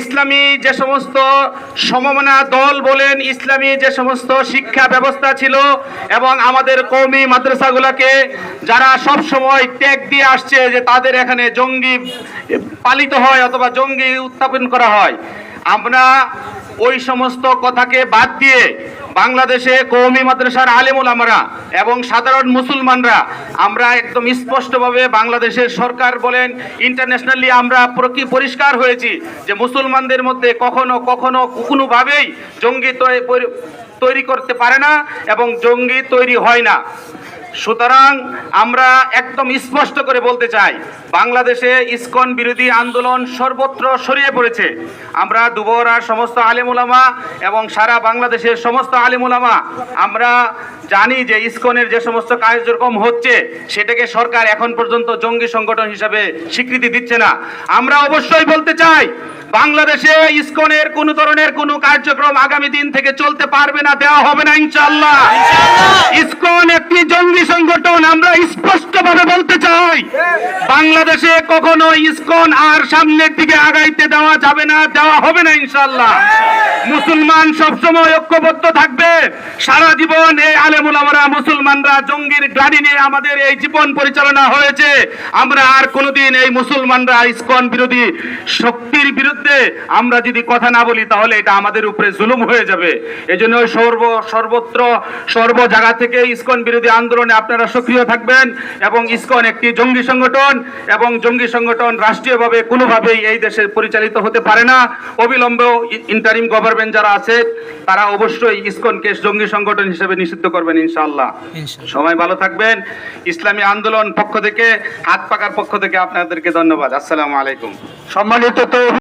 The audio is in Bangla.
ইসলামী যে সমস্ত সমমনা দল বলেন, ইসলামী যে সমস্ত শিক্ষা ব্যবস্থা ছিল এবং আমাদের কৌমি মাদ্রাসাগুলোকে যারা সব সময় ত্যাগ দিয়ে আসছে যে তাদের এখানে জঙ্গি পালিত হয় অথবা জঙ্গি উত্থাপন করা হয়, আমরা ওই সমস্ত কথাকে বাদ দিয়ে বাংলাদেশে কৌমি মাদ্রাসার আলিমুল আমরা এবং সাধারণ মুসলমানরা, আমরা একদম স্পষ্টভাবে বাংলাদেশের সরকার বলেন ইন্টারন্যাশনালি আমরা প্রকি পরিষ্কার হয়েছি যে মুসলমানদের মধ্যে কখনো কখনো কোনোভাবেই জঙ্গি তৈরি করতে পারে না এবং জঙ্গি তৈরি হয় না। সুতরাং আমরা একদম স্পষ্ট করে বলতে চাই বাংলাদেশে ইসকন বিরোধী আন্দোলন সর্বত্র ছড়িয়ে পড়েছে। আমরা দুবরার সমস্ত আলেমুলামা এবং সারা বাংলাদেশের সমস্ত আলেমুলামা আমরা জানি যে ইসকনের যে সমস্ত কার্যক্রম হচ্ছে সেটাকে সরকার এখন পর্যন্ত জঙ্গি সংগঠন হিসাবে স্বীকৃতি দিচ্ছে না। আমরা অবশ্যই বলতে চাই বাংলাদেশে ইসকনের কোন ধরনের কোনো কার্যক্রম আগামী দিন থেকে চলতে পারবে না দেওয়া হবে না ইনশাআল্লাহ। ইসকন একটি জঙ্গি সংগঠন আমরা স্পষ্টভাবে বলতে চাই। বাংলাদেশে কখনো ইসকন আর সামনের দিকে আগাইতে দেওয়া যাবে না, দেওয়া হবে না ইনশাল্লাহ মুসলমান সবসময় ঐক্যবদ্ধ থাকবে। সারা জীবন এই আলেমুল আমরা মুসলমানরা জঙ্গির গাড়ি নিয়ে আমাদের এই জীবন পরিচালনা হয়েছে। আমরা আর কোনোদিন এই মুসলমানরা ইসকন বিরোধী শক্তির বিরুদ্ধে আমরা যদি কথা না বলি, তাহলে এটা আমাদের উপরে জুলুম হয়ে যাবে। এই জন্য সর্ব, সর্বত্র, সর্ব জায়গা থেকে ইসকন বিরোধী আন্দোলনে আপনারা সক্রিয় থাকবেন এবং ইসকন একটি জঙ্গি সংগঠন। এবং জঙ্গি সংগঠন রাষ্ট্রীয়ভাবে কোনোভাবেই এই দেশে পরিচালিত হতে পারে না। অবিলম্বে ইন্টারিম গভর্নমেন্ট যারা আছে তারা অবশ্যই ইসকনকে জঙ্গি সংগঠন হিসেবে নিষিদ্ধ করবেন ইনশাআল্লাহ। সবাই ভালো থাকবেন। ইসলামী আন্দোলন পক্ষ থেকে হাত পাকার পক্ষ থেকে আপনাদেরকে ধন্যবাদ। আসসালামু আলাইকুম। সম্মানিত তো